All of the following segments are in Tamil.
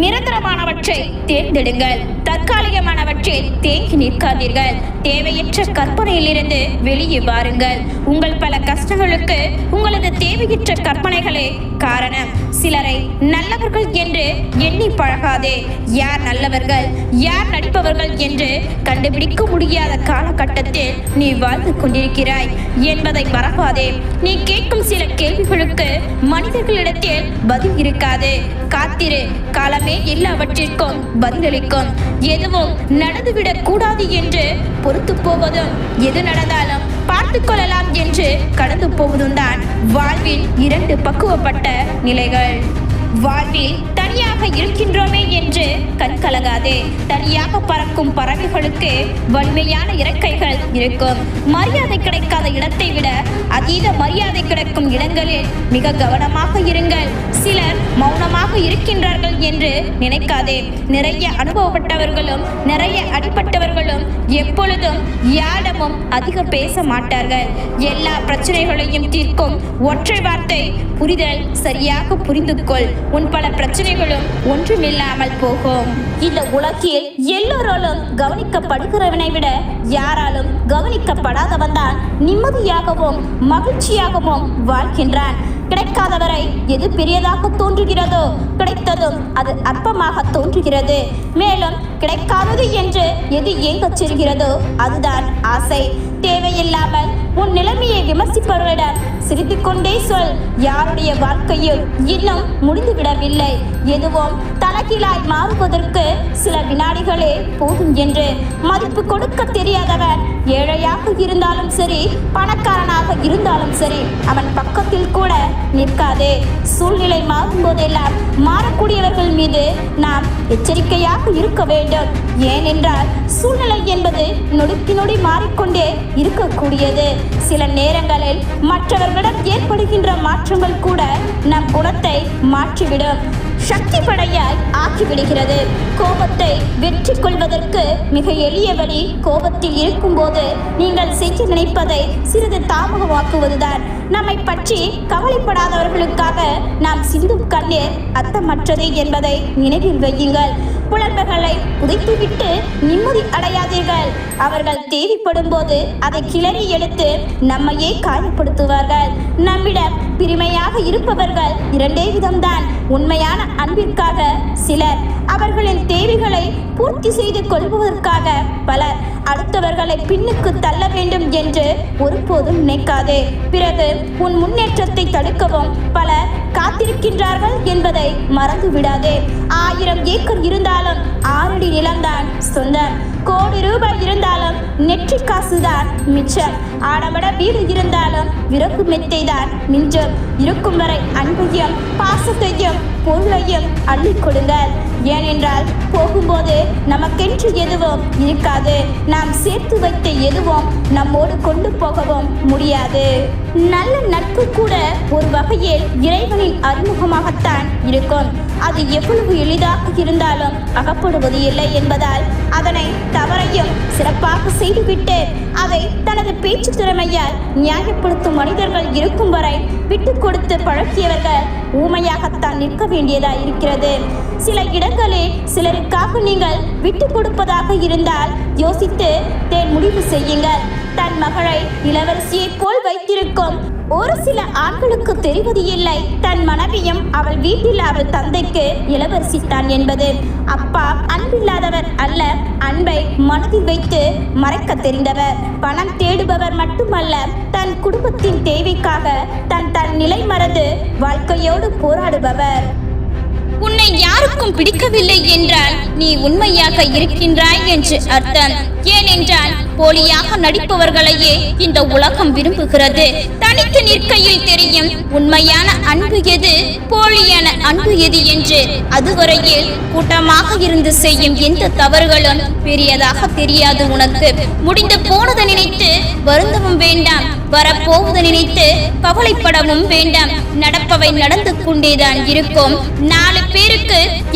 நிரந்தரமானவற்றை தேர்ந்தெடுங்கள். தற்காலிகமானவற்றில் தேங்கி நிற்காதீர்கள். தேவையற்ற கற்பனையிலிருந்து வெளியே வாருங்கள். உங்கள் பல கஷ்டங்களுக்கு உங்களது தேவையற்ற கற்பனைகளே காரணம். சிலரை நல்லவர்கள் என்று எண்ணி பழகாதே. யார் நல்லவர்கள் யார் நடிப்பவர்கள் என்று கண்டுபிடிக்க முடியாத காலகட்டத்தில் நீ வாழ்ந்து கொண்டிருக்கிறாய் என்பதை மறக்காதே. நீ கேட்கும் சில கேள்விகளுக்கு மனிதர்களிடத்தில் பதில் இருக்காது. காத்திரு காலமே எல்லாவற்றிற்கும் பதிலளிக்கும். எதுவும் நடந்துவிடக் கூடாது என்று பொறுத்து போவதும் எது நடந்தாலும் பார்த்து கொள்ளலாம் என்று கடந்து போவதும் தான் வாழ்வில் இரண்டு பக்குவப்பட்ட நிலைகள். வாழ்வில் தனியாக இருக்கின்றோமே என்று கண் தனியாக பறக்கும் பறவைகளுக்கு வலிமையான இறக்கைகள் இருக்கும். மரியாதை கிடைக்காத இடத்தை விட அதீத மரியாதை கிடைக்கும் இடங்களில் மிக கவனமாக இருங்கள். சிலர் மௌனமாக இருக்கின்றார்கள் என்று நினைக்காதே. நிறைய அனுபவப்பட்டவர்களும் நிறைய அடிப்பட்டவர்களும் எப்பொழுதும் யாரிடமும் அதிக பேச மாட்டார்கள். எல்லா பிரச்சனைகளையும் தீர்க்கும் ஒற்றை வார்த்தை புரிதல் சரியாக புரிந்து கொள் உன் பல பிரச்சனைகள் பிரச்சனைகளும் ஒன்றுமில்லாமல் போகும். இந்த உலகில் எல்லோராலும் கவனிக்கப்படுகிறவனை விட யாராலும் கவனிக்கப்படாதவன் தான் நிம்மதியாகவும் மகிழ்ச்சியாகவும் வாழ்கின்றான். கிடைக்காதவரை எது பெரியதாக தோன்றுகிறதோ கிடைத்ததும் அது அற்பமாக தோன்றுகிறது. மேலும் கிடைக்காதது என்று எது இயங்கச் செல்கிறதோ அதுதான் ஆசை. தேவையில்லாமல் உன் நிலைமையை விமர்சிப்பவர்களிடம் சிரித்துக்கொண்டே சொல். யாருடைய வாழ்க்கையில் இன்னும் முடிந்துவிடவில்லை. எதுவும் தலைகீழாய் மாறுவதற்கு சில வினாடிகளே போதும் என்று மதிப்பு கொடுக்க தெரியாதவன் ஏழையாக இருந்தாலும் சரி பணக்காரனாக இருந்தாலும் சரி அவன் பக்கத்தில் கூட நிற்காதே. சூழ்நிலை மாறும் போதெல்லாம் மாறக்கூடியவர்கள் மீது நாம் எச்சரிக்கையாக இருக்க வேண்டும். ஏனென்றால் சூழ்நிலை என்பது நொடிக்கு நொடி மாறிக்கொண்டே இருக்கக்கூடியது. சில நேரங்களில் மற்றவர்களிடம் ஏற்படுகின்ற மாற்றங்கள் கூட நம் குணத்தை மாற்றிவிடும். சக்தி படையாய் ஆக்கிவிடுகிறது. கோபத்தை வெற்றி கொள்வதற்கு மிக எளிய வழி கோபத்தில் இருக்கும்போது நீங்கள் செய்ய நினைப்பதை சிறிது தாமதமாக்குவதுதான். நம்மை பற்றி கவலைப்படாதவர்களுக்காக நாம் சிந்தும் கண்ணீர் அர்த்தமற்றது என்பதை நினைவில் வையுங்கள். புலம்பல்களை புதைத்துவிட்டு நிம்மதி அடையாதீர்கள். அவர்கள் தேவைப்படும் போது அதை கிளறி எடுத்து நம்மையே காயப்படுத்துவார்கள். நம்மிடம் பிரிமையாக இருப்பவர்கள் இரண்டே விதம்தான். உண்மையான அன்பிற்காக சிலர் அவர்களின் தேவைகளை பூர்த்தி செய்து கொள்வதற்காக பலர் அடுத்தவர்களை பின்னுக்கு தள்ள வேண்டும் என்று ஒருபோதும் நினைக்காதே. பிறகு உன் முன்னேற்றத்தை தடுக்கவும் பலர் காத்திருக்கின்றார்கள் என்பதை மறந்து விடாதே ஆயிரம் ஏக்கர் இருந்தாலும் ஆறடி நிலம்தான் சொந்தம். கோடி ரூபாய் இருந்தாலும் நெற்றி காசுதான் மிச்சம். ஆடம்பர வீடு இருந்தாலும் விறகு மெத்தை தான் மிஞ்சம். இருக்கும் வரை அன்பையும் பாசத்தையும் பொருளையும் அள்ளி கொடுங்கள். ஏனென்றால் போகும்போது நமக்கென்று எதுவும் இருக்காது. நாம் சேர்த்து வைத்த எதுவும் நம்மோடு கொண்டு போகவும் முடியாது. நல்ல நட்பு கூட ஒரு வகையில் இறைவனின் அறிமுகமாகத்தான் இருக்கும். அது எவ்வளவு எளிதாக இருந்தாலும் அகப்படுவது இல்லை என்பதால் அதனை தவறையும் சிறப்பாக செய்துவிட்டு அதை தனது பேச்சு திறமையால் நியாயப்படுத்தும் மனிதர்கள் இருக்கும் வரை விட்டு கொடுத்து பழக்கியவர்கள் ஊமையாகத்தான் நிற்க வேண்டியதாக இருக்கிறது. சில இடங்களில் சிலருக்காக நீங்கள் விட்டு கொடுப்பதாக இருந்தால் யோசித்து தேன் முடிவு செய்யுங்கள். தன் மகளை இளவரசியைப் போல் வைத்திருக்கும். ஒரு சில ஆண்களுக்கு தெரிவது இல்லை. தன் மனைவியும் அவள் வீட்டில் அவள் தந்தைக்கு இளவரசி தான் என்பது. அப்பா அன்பில்லாதவர் அல்ல அன்பை மனதில் வைத்து மறைக்க தெரிந்தவர். பணம் தேடுபவர் மட்டுமல்ல தன் குடும்பத்தின் தேவைக்காக தன் தன் நிலை மறந்து வாழ்க்கையோடு போராடுபவர். உன்னை யாருக்கும் பிடிக்கவில்லை என்றால் நீ உண்மையாக இருக்கின்றாய் என்று அர்த்தம். ஏனென்றால் போலியாக நடிப்பவர்களையே இந்த உலகம் விரும்புகிறது. தனித்து நிற்கையில் தெரியும் உண்மையான அன்பு எது போலியான அன்பு எது என்று. அதுவரையில் கூட்டமாக இருந்து செய்யும் எந்த தவறுகளும் பெரியதாக தெரியாது உனக்கு. முடிந்து போனதை நினைத்து வருந்தவும் வேண்டாம் வரப்போவதை நினைத்து கவலைப்படவும் வேண்டாம். நடப்பவை நடந்து கொண்டேதான் இருக்கும். நாலு பேருக்கு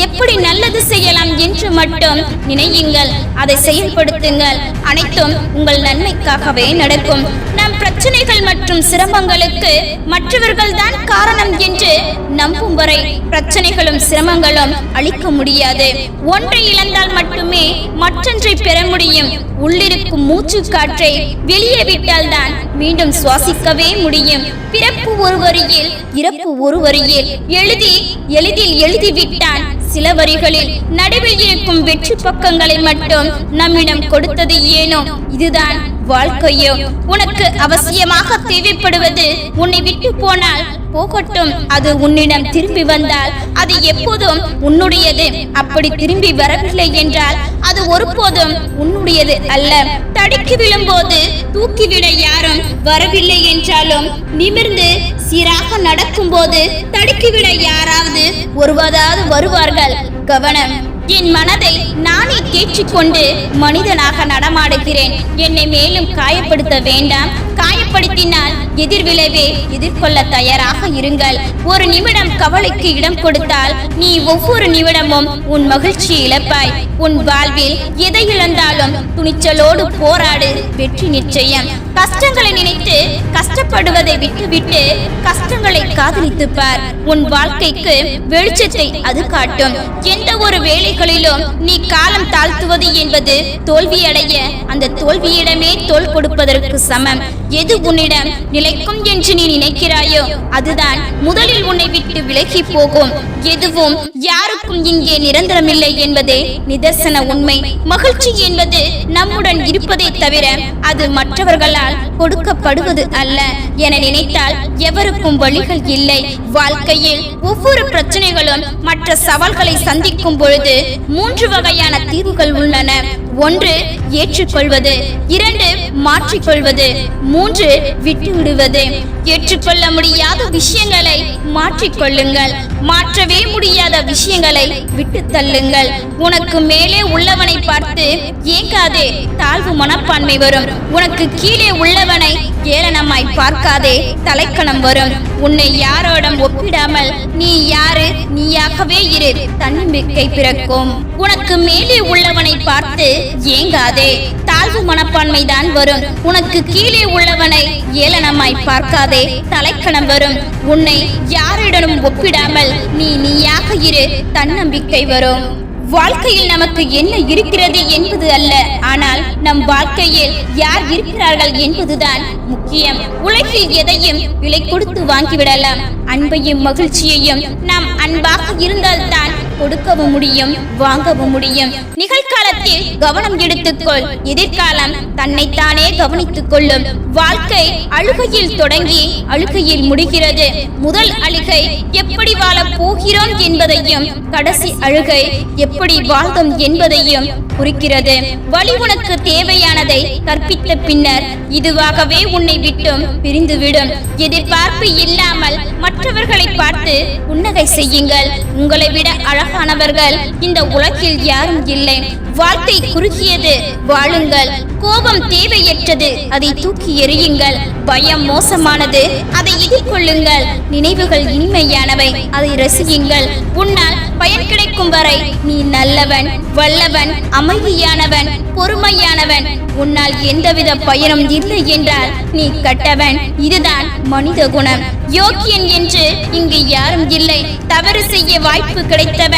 எப்படி நல்லது செய்யலாம் என்று மட்டும் நினையுங்கள். அதை செயல்படுத்துங்கள். அனைத்தும் உங்கள் நன்மைக்காகவே நடக்கும். நம் பிரச்சனைகள் மற்றும் சிரமங்களுக்கு மற்றவர்கள் தான் காரணம் என்று நம்பும் வரை பிரச்சனைகளும் சிரமங்களும் அளிக்க முடியாது. ஒன்றை இழந்தால் மட்டுமே மற்றொன்றை பெற முடியும். உள்ளிருக்கும் மூச்சு காற்றை வெளியே விட்டால் தான் மீண்டும் சுவாசிக்கவே முடியும். பிறப்பு ஒரு வரியில் இறப்பு ஒரு வரியில். எழுதி எளிதில் எழுதி எழுதிவிட்டான் சில வரிகளில் நடுவில் இருக்கும் வெற்றி பக்கங்களை மட்டும் நம்மிடம் கொடுத்தது ஏனோ? இதுதான் வாழ்க்கையோ. உனக்கு அவசியமாக தேவைப்படுவது உன்னை விட்டு போனால் போகட்டும். அது உன்னிடம் திரும்பி வந்தால் அது எப்போதும் உன்னுடையது. அப்படி திரும்பி வரவில்லை என்றால் அது ஒருபோதும் உன்னுடையது அல்ல. தடுக்கி விழும்போது தூக்கிவிட யாரும் வரவில்லை என்றாலும் நிமிர்ந்து சீராக நடக்கும்போது தடுக்கிவிட யாராவது ஒருவதாவது வருவார்கள். கவனம். என் மனதை நானே தேற்றிக்கொண்டு மனிதனாக நடமாடுகிறேன். என்னை மேலும் காயப்படுத்த வேண்டாம். காயப்படுத்தினால் எதிர்விளைவே எதிர்கொள்ள தயாராக இருங்கள். ஒரு நிமிடம் கவலைக்கு இடம் கொடுத்தால் நீ ஒவ்வொரு நிமிடமும் உன் மகிழ்ச்சி இழப்பாய். உன் வாழ்வில் எதை இழந்தாலும் துணிச்சலோடு போராடு வெற்றி நிச்சயம். கஷ்டங்களை நினைத்து கஷ்டப்படுவதை விட்டுவிட்டு கஷ்டங்களை காதலித்து பார் உன் வாழ்க்கைக்கு வெளிச்சத்தை அது காட்டும். எந்த ஒரு வேலைகளிலும் நீ காலம் தாழ்த்துவது என்பது தோல்வியடைய அந்த தோல்வியிடமே தோல் கொடுப்பதற்கு சமம். எது உன்னிடம் நிலைக்கும் என்று நீ நினைக்கிறாயோ அதுதான் முதலில் உன்னை விட்டு விலகி போகும். எதுவும் யாருக்கும் இங்கே நிரந்தரமில்லை என்பதே நிதர்சன உண்மை. மகிழ்ச்சி என்பது நம்முடன் இருப்பதை தவிர அது மற்றவர்களால் கொடுக்கப்படுவது அல்ல. என நினைத்தால் எவருக்கும் வழிகள் இல்லை. வாழ்க்கையில் ஒவ்வொரு பிரச்சனைகளும் மற்ற சவால்களை சந்திக்கும் பொழுது மூன்று வகையான தீர்வுகள் உள்ளன. ஒன்று ஏற்றுக்கொள்வது இரண்டு மாற்றிக்கொள்வது மூன்று விட்டுவிடுவது. ஏற்றுக்கொள்ள முடியாத விஷயங்களை மாற்றிக்கொள்ளுங்கள். மாற்றவே முடியாத விஷயங்களை விட்டு தள்ளுங்கள். உனக்கு மேலே உள்ளவனை பார்த்து ஏங்காதே தாழ்வு மனப்பான்மை வரும். உனக்கு கீழே உள்ளவனை ஏளனமாய் பார்க்காதே தலைக்கணம் வரும். உன்னை யாரோடும் ஒப்பிடாமல் நீ யாரு நீயாகவே இரு. தன்னம்பிக்கை பிறக்கும். உனக்கு மேலே உள்ளவனை பார்த்து ஏங்காதே. தாழ்வு மனப்பான்மை தான் வரும். உனக்கு கீழே உள்ளவனை ஏளனமாய் பார்க்காதே. தலைக்கணம் வரும். உன்னை யாரிடனும் ஒப்பிடாமல் நீ நீயாக இரு. தன்னம்பிக்கை வரும். வாழ்க்கையில் நமக்கு என்ன இருக்கிறது என்பது அல்ல. ஆனால் நம் வாழ்க்கையில் யார் இருக்கிறார்கள் என்பதுதான் முக்கியம். உலகில் எதையும் விலை கொடுத்து வாங்கிவிடலாம். அன்பையும் மகிழ்ச்சியையும் நாம் அன்பாக இருந்தால்தான் கொடுக்கவும் முடியும் வாங்கவும் முடியும். நிகழ்காலத்தில் கவனம் எடுத்துக்கொள். எதிர்காலம் தன்னைத்தானே கவனித்துக் கொள்ளும். வாழ்க்கை அழுகையில் தொடங்கி அழுகையில் முடிகிறது. முதல் அழுகை எப்படி வாழப் போகிறோம் என்பதையும் கடைசி அழுகை எப்படி வாழ்ந்தோம் என்பதையும் குறிக்கிறது. வழி உனக்கு தேவையானதை கற்பித்த பின்னர் இதுவாகவே உன்னை விட்டும் பிரிந்துவிடும். எதிர்பார்ப்பு இல்லாமல் மற்றவர்களை பார்த்து புன்னகை செய்யுங்கள். உங்களை விட அழ அழகானவர்கள். இந்த உலகில் யாரும் இல்லை. வாழ்க்கை குறுகியது. வாழுங்கள். கோபம் தேவையற்றது. அதை தூக்கி எறியுங்கள். பயம் மோசமானது. அதை எதிர்கொள்ளுங்கள். நினைவுகள் இனிமையானவை. அதை ரசியுங்கள். உன்னால் பயன் கிடைக்கும் வரை நீ நல்லவன் வல்லவன் அமைதியானவன் பொறுமையானவன். உன்னால் எந்தவித பயனும் இல்லை என்றால் நீ கட்டவன். இதுதான் மனித குணம். யோக்கியன் என்று இங்கு யாரும் இல்லை. தவறு செய்ய வாய்ப்பு கிடைத்தவன்.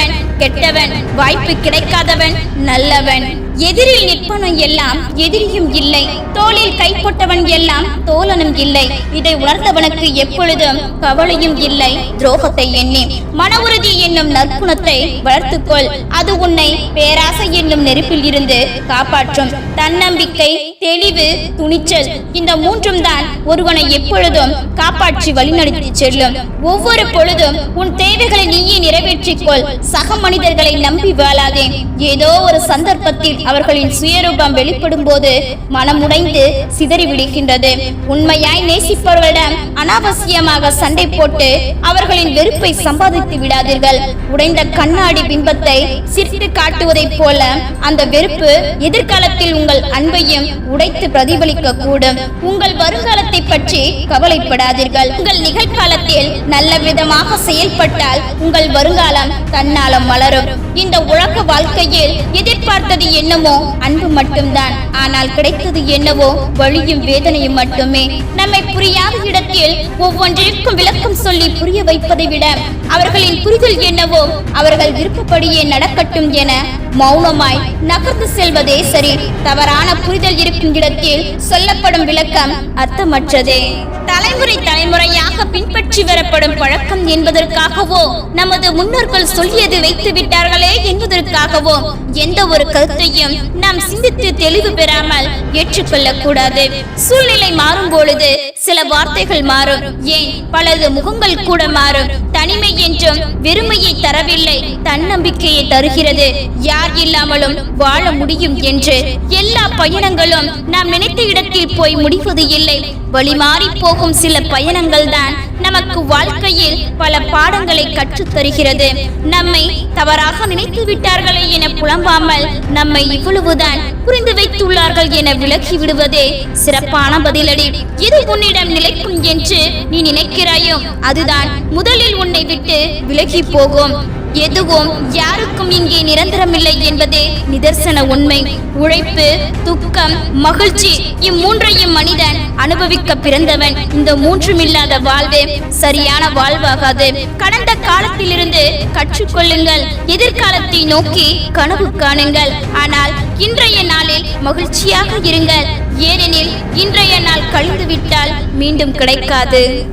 கெட்டவன் வாய்ப்பு கிடைக்காதவன் நல்லவன். எதிரில் நிற்பவன் எல்லாம் எதிரியும் இல்லை. தோளில் கைப்பட்டவன் எல்லாம் தோழனும் இல்லை. இதை உணர்ந்தவனுக்கு எப்பொழுதும் கவலையும் இல்லை. துரோகத்தை எண்ணி மன உறுதி என்னும் நற்குணத்தை வளர்த்துக்கொள். அது உன்னை பேராசை என்னும் நெருப்பில் இருந்து காப்பாற்றும். தன்னம்பிக்கை தெளிவு துணிச்சல் இந்த மூன்றும் தான் ஒருவனை எப்பொழுதும் காப்பாற்றி வழிநடத்தி செல்லும். ஒவ்வொரு பொழுதும் உன் தேவைகளை நீயே நிறைவேற்றிக்கொள் சக மனிதர்களை நம்பி வாழாதே. ஏதோ ஒரு சந்தர்ப்பத்தில் அவர்களின் சுயரூபம் வெளிப்படும் போது மனமுடைந்து சிதறி விடுகின்றது. உண்மையாய் நேசிப்பவர்களிடம் அனாவசியமாக சண்டை போட்டு அவர்களின் வெறுப்பை சம்பாதித்து விடாதீர்கள். உடைந்த கண்ணாடி பிம்பத்தை சிரித்து காட்டுவதைப் போல அந்த வெறுப்பு எதிர்காலத்தில் உங்கள் அன்பையும் உடைத்து பிரதிபலிக்க கூடும் உங்கள் வருங்காலத்தை பற்றி கவலைப்படாதீர்கள். உங்கள் நிகழ்காலத்தில் நல்ல விதமாக செயல்பட்டால் உங்கள் வருங்காலம் தன்னாலம் மலரும். இந்த உலக வாழ்க்கையில் எதிர்பார்த்தது என்னமோ அன்பு மட்டும்தான். ஆனால் கிடைத்தது என்னவோ வழியும் வேதனையும் மட்டுமே. நம்மை புரியாத இடத்தில் ஒவ்வொன்றிற்கும் விளக்கம் சொல்லி புரிய வைப்பதை விட அவர்களின் புரிதல் என்னவோ அவர்கள் விருப்பப்படியே நடக்கட்டும் என மௌனமாய் நகர்ந்து செல்வதே சரி. தவறான புரிதல் இருக்கும் இடத்தில் சொல்லப்படும் விளக்கம் அர்த்தமற்றதே. தலைமுறை தலைமுறையாக பின்பற்றி வரப்படும் பழக்கம் என்பதற்காகவோ நமது முன்னோர்கள் சொல்லியது வைத்து விட்டார்களே என்பதற்காகவோ எந்த ஒரு கருத்தையும் நாம் சிந்தித்து தெளிவு பெறாமல் ஏற்றுக்கொள்ள கூடாது சூழ்நிலை மாறும் பொழுது சில வார்த்தைகள் மாறும். ஏன்? பலது முகங்கள் கூட மாறும். தனிமை என்றும் வெறுமையை தரவில்லை. தன்னம்பிக்கையை தருகிறது. யார் இல்லாமலும் வாழ முடியும் என்று எல்லா பயணங்களும் நாம் நினைத்த இடத்தில் போய் முடிவது இல்லை. வழிமாறி போகும் சில பயணங்கள் தான் நமக்கு வாழ்க்கையில் பல பாடங்களை கற்றுத் தருகிறது. நம்மை தவறாக நினைத்து விட்டார்களே என புலம்பாமல் நம்மை இவ்வளவுதான் புரிந்து வைத்துள்ளார்கள் என விலகி விடுவதே சிறப்பான பதிலடி. எது உன்னிடம் நிலைக்கும் என்று நீ நினைக்கிறாயோ அதுதான் முதலில் உன்னை விட்டு விலகி போகும். எதுவும் யாருக்கும் இங்கே நிரந்தரமில்லை என்பதே நிதர்சன உண்மை. உழைப்பு துக்கம் மகிழ்ச்சி இம்மூன்றையும் மனிதன் அனுபவிக்க பிறந்தவன். இந்த மூன்றும் இல்லாத வாழ்வு சரியான வாழ்வாகாது. கடந்த காலத்திலிருந்து கற்றுக்கொள்ளுங்கள். எதிர்காலத்தை நோக்கி கனவு காணுங்கள். ஆனால் இன்றைய நாளில் மகிழ்ச்சியாக இருங்கள். ஏனெனில் இன்றைய நாள் கழிந்துவிட்டால் மீண்டும் கிடைக்காது.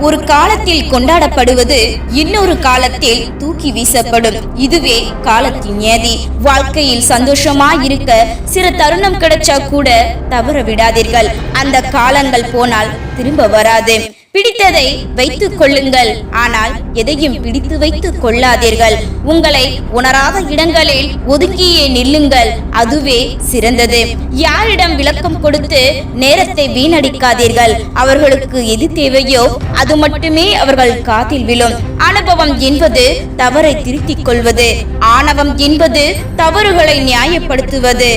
ஒரு காலத்தில் கொண்டாடப்படுவது இன்னொரு காலத்தில் தூக்கி வீசப்படும். இதுவே காலத்தின் நியதி. வாழ்க்கையில் சந்தோஷமா இருக்க சிறு தருணம் கிடைச்சா கூட தவற விடாதீர்கள். அந்த காலங்கள் போனால் திரும்ப வராது. பிடித்ததை வைத்துக் கொள்ளுங்கள். ஆனால் எதையும் பிடித்து வைத்துக் கொள்ளாதீர்கள். உங்களை உணராத இடங்களில் ஒதுக்கியே நில்லுங்கள். அதுவே சிறந்தது. யாரிடம் விளக்கம் கொடுத்து நேரத்தை வீணடிக்காதீர்கள். அவர்களுக்கு எது தேவையோ அது மட்டுமே அவர்கள் காதில் விழும். அனுபவம் என்பது தவறை திருத்திக் கொள்வது. ஆணவம் என்பது தவறுகளை நியாயப்படுத்துவது.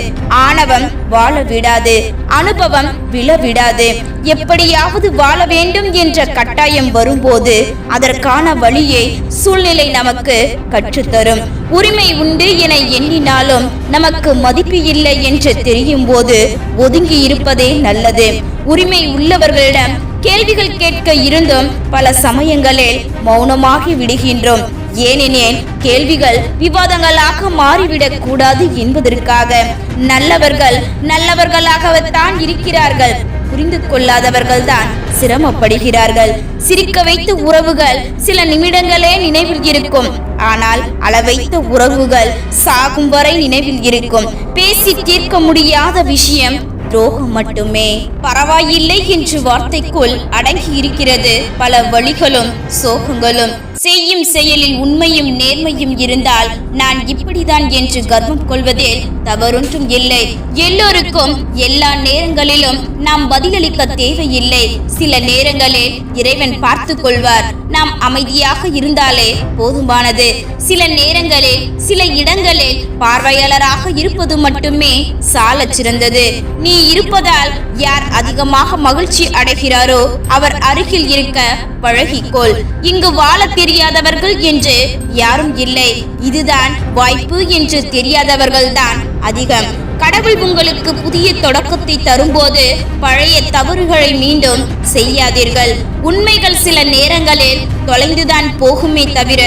ஆணவம் வாழ விடாது. அனுபவம் விழ விடாது. எப்படியாவது வாழ வேண்டும் என்ற கட்டாயம் வரும்போது அதற்கான வழியை சூழ்நிலை நமக்கு கற்றுத்தரும். உரிமை உண்டு என எண்ணினாலும் நமக்கு மதிப்பு இல்லை என்று தெரியும் போது ஒதுங்கி இருப்பதே நல்லது. உரிமை உள்ளவர்களிடம் கேள்விகள் கேட்க இருந்தும் பல சமயங்களில் மௌனமாகி விடுகின்றோம். ஏனெனில் கேள்விகள் விவாதங்களாக மாறிவிடக் கூடாது என்பதற்காக நல்லவர்கள் நல்லவர்களாகத்தான் இருக்கிறார்கள். புரிந்து கொள்ளாதவர்கள் தான் சிரமப்படுகிறார்கள். சிரிக்க வைத்த உறவுகள் சில நிமிடங்களே நினைவில் இருக்கும். ஆனால் அளவைத்த உறவுகள் சாகும் வரை நினைவில் இருக்கும். பேசி தீர்க்க முடியாத விஷயம் துரோகம் மட்டுமே. பரவாயில்லை என்று வார்த்தைக்குள் அடங்கி இருக்கிறது பல வழிகளும் சோகங்களும் செய்யும் செயலில் உண்மையும் நேர்மையும் இருந்தால் நான் இப்படிதான் என்று கர்வம் கொள்வதில் தவறொன்றும் இல்லை. எல்லோருக்கும் எல்லா நேரங்களிலும் நாம் பதிலளிக்க தேவையில்லை. சில நேரங்களில் இறைவன் பார்த்து கொள்வார். நாம் அமைதியாக இருந்தாலே போதுமானது. சில நேரங்களில் சில இடங்களில் பார்வையாளராக இருப்பது மட்டுமே சால சிறந்தது. நீ இருப்பதால் யார் அதிகமாக மகிழ்ச்சி அடைகிறாரோ அவர் அருகில் இருக்க பழகிக்கொள். இங்கு வாழ தெரியாதவர்கள் என்று யாரும் இல்லை. இதுதான் வாய்ப்பு என்று தெரியாதவர்கள்தான் அதிகம். கடவுள் உங்களுக்கு புதிய தொடக்கத்தை தரும்போது பழைய தவறுகளை மீண்டும் செய்யாதீர்கள். உண்மைகள் சில நேரங்களில் தொலைந்துதான் போகுமே தவிர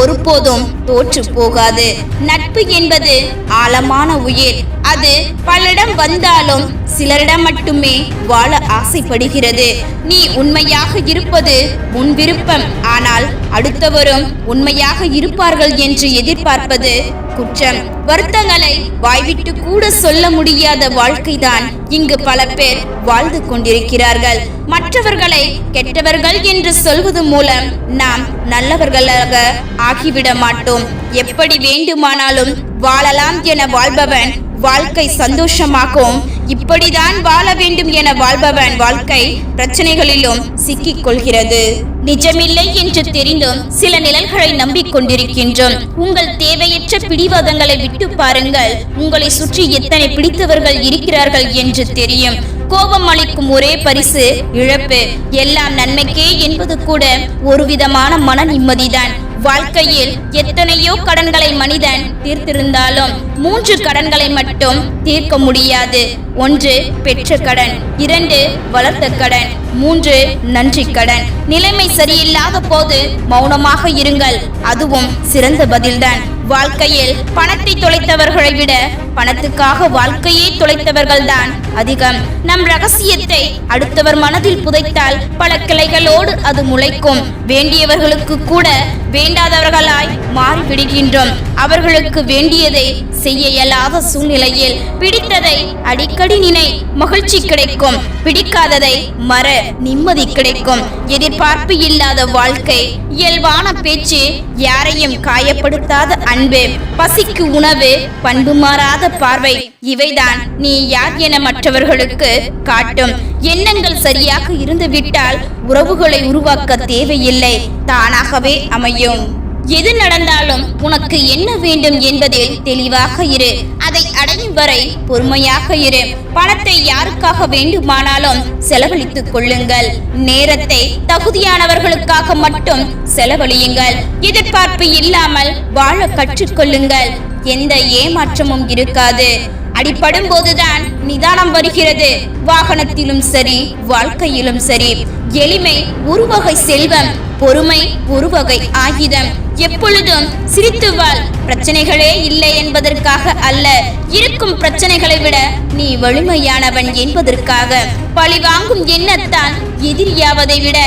ஒருபோதும் தோற்று போகாது. நட்பு என்பது ஆழமான உயிர். அது பலரிடம் வந்தாலும் சிலரிடம் மட்டுமே வாழ ஆசைப்படுகிறது. நீ உண்மையாக இருப்பது உன் விருப்பம். ஆனால் அடுத்தவரும் உண்மையாக இருப்பார்கள் என்று எதிர்பார்ப்பது குற்றம். வருத்தங்களை வாய்விட்டு கூட சொல்ல முடியாத வாழ்க்கைதான். இங்கு பல பேர் வாழ்ந்து கொண்டிருக்கிறார்கள். மற்றவர்களை கெட்டவர்கள் என்று சொல்வது மூலம் நாம் நல்லவர்களாக ஆகிவிட மாட்டோம். எப்படி வேண்டுமானாலும் வாழலாம் என வாழ்பவன் வாழ்க்கை சந்தோஷமாகவும் இப்படிதான் வாழ வேண்டும் என வாழ்பவன் வாழ்க்கை பிரச்சனைகளிலும் சிக்கிக் கொள்கிறது நிஜமில்லை என்று தெரிந்தும் சில நிழல்களை நம்பிக்கொண்டிருக்கின்றோம். உங்கள் தேவையற்ற பிடிவாதங்களை விட்டு பாருங்கள். உங்களை சுற்றி எத்தனை பிடித்தவர்கள் இருக்கிறார்கள் என்று தெரியும். கோபம் அளிக்கும் ஒரே பரிசு இழப்பு. எல்லாம் நன்மைக்கே என்பது கூட ஒரு விதமான மன நிம்மதிதான். வாழ்க்கையில் எத்தனையோ கடன்களை மனிதன் தீர்த்திருந்தாலும் மூன்று கடன்களை மட்டும் தீர்க்க முடியாது. ஒன்று பெற்ற கடன். இரண்டு வளர்த்த கடன். மூன்று நன்றி கடன். நிலைமை சரியில்லாத போது மௌனமாக இருங்கள். அதுவும் சிறந்த பதில்தான். வாழ்க்கையில் பணத்தை தொலைத்தவர்களை விட பணத்துக்காக வாழ்க்கையை தொலைத்தவர்கள்தான் அதிகம். நம் ரகசியத்தை அடுத்தவர் மனதில் புதைத்தால் பல கிளைகளோடு அது முளைக்கும். வேண்டியவர்களுக்கு கூட வேண்டாதவர்களாய் மாறிவிடுகின்றோம். அவர்களுக்கு வேண்டியதை செய்ய இயலாத சூழ்நிலையில் பிடித்ததை அடிக்கடி நினை மகிழ்ச்சி கிடைக்கும். பிடிக்காததை மற நிம்மதி கிடைக்கும். எதிர்பார்ப்பு இல்லாத வாழ்க்கை இயல்பான பேச்சு யாரையும் காயப்படுத்தாத அன்பு பசிக்கு உணவு பண்பு மாறாத பார்வை இவைதான் நீ யார் என மற்றவர்களுக்கு காட்டும். எண்ணங்கள் சரியாக இருந்துவிட்டால் உறவுகளை உருவாக்க தேவையில்லை தானாகவே அமையும். எது நடந்தாலும் உனக்கு என்ன வேண்டும் என்பதில் தெளிவாக இரு. அதை அடையும் வரை பொறுமையாக இரு. பணத்தை யாருக்காக வேண்டுமானாலும் செலவழித்துக் கொள்ளுங்கள். நேரத்தை தகுதியானவர்களுக்காக மட்டும் செலவழியுங்கள். எதிர்பார்ப்பு இல்லாமல் வாழ கற்றுக்கொள்ளுங்கள். எந்த ஏமாற்றமும் இருக்காது. அடிப்படும் போதுதான் நிதானம் வருகிறது. வாகனத்திலும் சரி வாழ்க்கையிலும் சரி. எளிமை ஒரு வகை செல்வம். பொறுமை ஒரு வகை ஆயுதம் எப்பொழுதும் சிரித்து வாழ் பிரச்சனைகளே இல்லை என்பதற்காக அல்ல. இருக்கும் பிரச்சனைகளை விட நீ வலிமையானவன் என்பதற்காக. பழிவாங்கும் எண்ணத்தால் எதிரியாவதை விட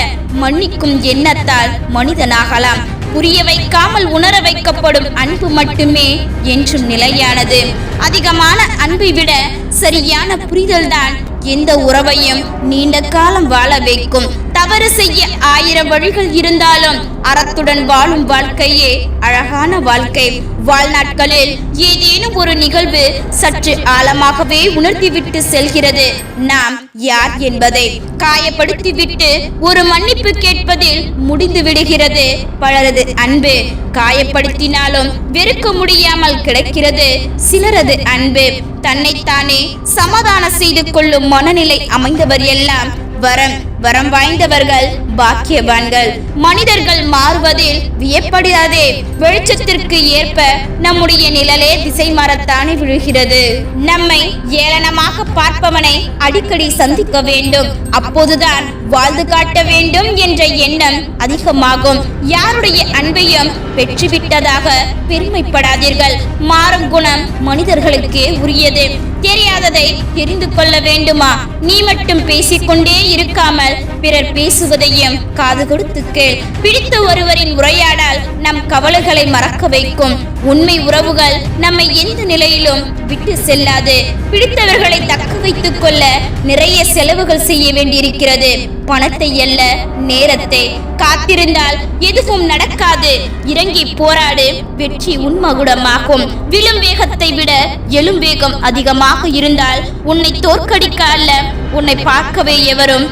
மன்னிக்கும் எண்ணத்தால் மனிதனாகலாம். புரிய வைக்காமல் உணர வைக்கப்படும் அன்பு மட்டுமே என்றும் நிலையானது. அதிகமான அன்பை விட சரியான புரிதல்தான் எந்த உறவையும் நீண்ட காலம் வாழ வைக்கும். தவறு செய்ய ஆயிரம் வழிகள் இருந்தாலும் அறத்துடன் வாழும் வாழ்க்கையே அழகான வாழ்க்கை. வாழ்நாட்களில் ஏதேனும் ஒரு நிகழ்வு சற்று ஆழமாகவே உணர்த்திவிட்டு செல்கிறது. நாம் யார் என்பதை காயப்படுத்திவிட்டு ஒரு மன்னிப்பு கேட்பதில் முடிந்து விடுகிறது. பலரது அன்பு காயப்படுத்தினாலும் வெறுக்க முடியாமல் கிடைக்கிறது. சிலரது அன்பு தன்னைத்தானே சமாதானம் செய்து கொள்ளும் மனநிலை அமைந்தவர் எல்லாம் வரம் வரம் வாய்ந்தவர்கள் பாக்கியவான்கள். மனிதர்கள் மாறுவதில் வியப்படாதே வெளிச்சத்திற்கு ஏற்ப நம்முடைய நிழலே திசை மாறத்தானே விழுகிறது. நம்மை ஏளனமாக பார்ப்பவனை அடிக்கடி சந்திக்க வேண்டும். அப்போதுதான் வாழ்ந்து காட்ட வேண்டும் என்ற எண்ணம் அதிகமாகும். யாருடைய அன்பையும் பெற்றுவிட்டதாக பெருமைப்படாதீர்கள். மாறும் குணம் மனிதர்களுக்கே உரியது. தெரியாததை தெரிந்து கொள்ள வேண்டுமா? நீ மட்டும் பேசிக்கொண்டே இருக்காமல் பிறர் பேசுவதையும் காது கொடுத்து கேள். பிடித்த ஒருவரின் உரையாடல் நம் கவலைகளை மறக்க வைக்கும். உண்மை உறவுகள் நம்மை எந்த நிலையிலும் விட்டு செல்லாது. பிடித்தவர்களை தக்க வைத்துக் கொள்ள நிறைய செலவுகள் செய்ய வேண்டியிருக்கிறது. பணத்தை அல்ல நேரத்தை. காத்திருந்தால் எதுவும் நடக்காது. இறங்கி போராடு வெற்றி உன்மகுடமாகும் விழும் வேகத்தை விட எழும் வேகம் அதிகமாக இருந்தால் உன்னை தோற்கடிக்க அல்ல உன்னை பார்க்கவே எவரும்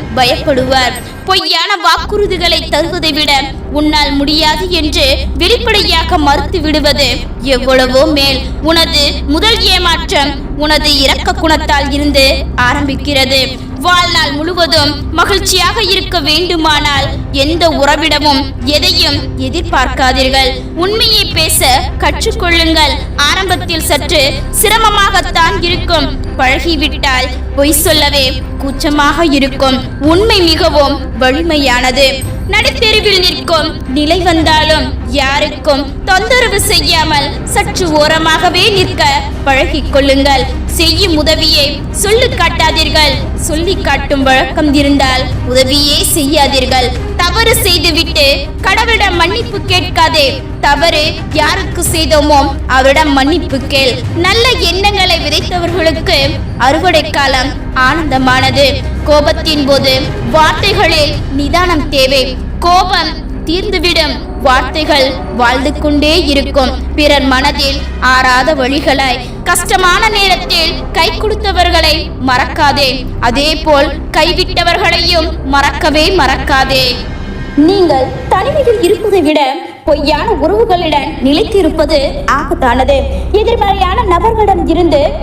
பயப்படுவார் பொய்யான வாக்குறுதிகளை தருவதை விட உன்னால் முடியாது என்று வெளிப்படையாக மறுத்து விடுவது எவ்வளவோ மேல். உனது முதல் ஏமாற்றம் உனது இரக்க குணத்தால் இருந்து ஆரம்பிக்கிறது. வாழ்நாள் முழுவதும் மகிழ்ச்சியாக இருக்க வேண்டுமானால் எந்த உறவிடமும் எதையும் எதிர்பார்க்காதீர்கள். உண்மையை பேச கற்றுக்கொள்ளுங்கள். ஆரம்பத்தில் சற்று சிரமமாகத்தான் இருக்கும். பழகிவிட்டால் பொய் சொல்லவே கூச்சமாக இருக்கும். உண்மை மிகவும் வலிமையானது. நடுத்தெருவில் நிற்கும். நிலை வந்தாலும் யாருக்கும் தொந்தரவு செய்யாமல் சற்று ஓரமாகவே நிற்க பழகிக் கொள்ளுங்கள். செய்யும் உதவியை சொல்லி காட்டாதீர்கள். சொல்லி காட்டும் வழக்கம் இருந்தால் உதவியே செய்யாதீர்கள். தவறு செய்துவிட்டு கடவுளிடம் மன்னிப்பு கேட்காதே. தவறு யாருக்கு செய்தோமோ அவரிடம் மன்னிப்பு கேள். நல்ல எண்ணங்களை விதைத்தவர்களுக்கு அறுவடை காலம் ஆனந்தமானது. கோபத்தின் போது வார்த்தைகளில் நிதானம் தேவை. கோபம் தீர்ந்துவிடும். வார்த்தைகள் வாழ்ந்து கொண்டே இருக்கும். பிறர் மனதில் ஆறாத வழிகளாய். கஷ்டமான நேரத்தில் கை கொடுத்தவர்களை மறக்காதே. அதே போல் கைவிட்டவர்களையும் மறக்கவே மறக்காதே. நீங்கள் தனிமையில் இருப்பதை விட பொய்யான உறவுகளுடன் நிலைத்திருப்பது ஆபத்தானது. எதிர்மறையான நபர்களிடம்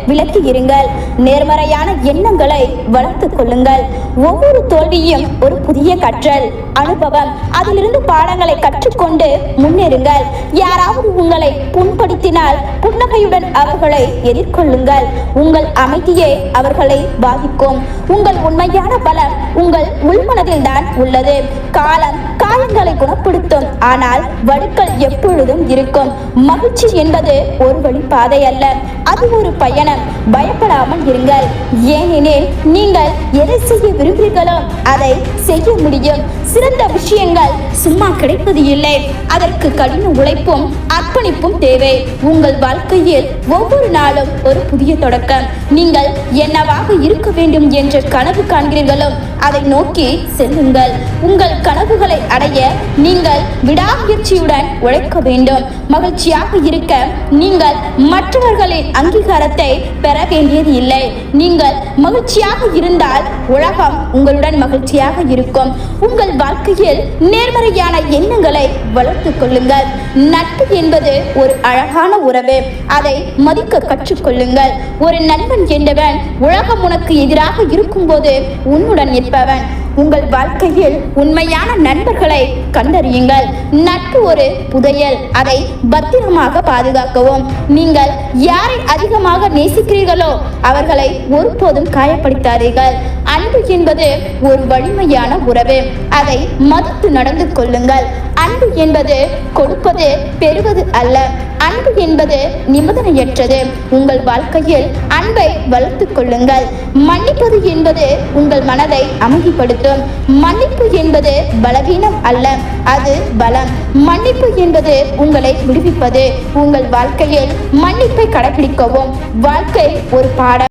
விலக்கி இருங்கள் நேர்மறையான எண்ணங்களை வளர்த்துக் கொள்ளுங்கள். ஒவ்வொரு தோல்வியும் ஒரு புதிய கற்றல் அனுபவம். அதிலிருந்து பாடங்களை கற்றுக்கொண்டு முன்னேறுங்கள். யாராவது உங்களை புண்படுத்தினால் புன்னகையுடன் அவர்களை எதிர்கொள்ளுங்கள். உங்கள் அமைதியே அவர்களை பாதிக்கும். உங்கள் உண்மையான பலம் உங்கள் உள்மனதில் தான் உள்ளது. காலம் காயங்களை குணப்படுத்தும். ஆனால் வடுக்கள் எப்பொழுதும் இருக்கும். மகிழ்ச்சி என்பது ஒரு வழி பாதை அல்ல. அது ஒரு பயணம் பயப்படாமல் இருங்கள். ஏனெனில் நீங்கள் எதை செய்ய விரும்புகிறீர்களோ அதை செய்ய முடியும். சிறந்த விஷயங்கள் சும்மா கிடைப்பது இல்லை. அதற்கு கடின உழைப்பும் அர்ப்பணிப்பும் தேவை. உங்கள் வாழ்க்கையில் ஒவ்வொரு நாளும் ஒரு புதிய தொடக்கம். நீங்கள் என்னவாக இருக்க வேண்டும் என்ற கனவு காண்கிறீர்களோ அதை நோக்கி செல்லுங்கள். உங்கள் கனவுகளை அடைய நீங்கள் விடாமுயற்சியுடன் உழைக்க வேண்டும். மகிழ்ச்சியாக இருக்க நீங்கள் மற்றவர்களின் அங்கீகாரத்தை பெற வேண்டியது இல்லை. நீங்கள் மகிழ்ச்சியாக இருந்தால் உலகம் உங்களுடன் மகிழ்ச்சியாக இருக்கும். உங்கள் வாழ்க்கையில் நேர்மறையான எண்ணங்களை வளர்த்துக் கொள்ளுங்கள். நட்பு என்பது ஒரு அழகான உறவு. அதை மதிக்க கற்றுக்கொள்ளுங்கள். ஒரு நண்பன் என்பவன் உலகம் உனக்கு எதிராக இருக்கும்போது உன்னுடன் இருப்பவன் உங்கள் வாழ்க்கையில் உண்மையான நண்பர்களை கண்டறியுங்கள். நட்பு ஒரு புதையல். அதை பத்திரமாக பாதுகாக்கவும். நீங்கள் யாரை அதிகமாக நேசிக்கிறீர்களோ அவர்களை ஒருபோதும் காயப்படுத்தாதீர்கள். அன்பு என்பது ஒரு வலிமையான உறவு. அதை மதித்து நடந்து கொள்ளுங்கள். அன்பு என்பது கொடுப்பது பெறுவது அல்ல. அன்பு என்பது நிபந்தனையற்றது. உங்கள் வாழ்க்கையில் அன்பை வளர்த்துக் கொள்ளுங்கள். மன்னிப்பது என்பது உங்கள் மனதை அமைதிப்படுத்தும். மன்னிப்பு என்பது பலவீனம் அல்ல அது பலம். மன்னிப்பு என்பது உங்களை விடுவிப்பது. உங்கள் வாழ்க்கையில் மன்னிப்பை கடைபிடிக்கவும். வாழ்க்கை ஒரு பாடம்.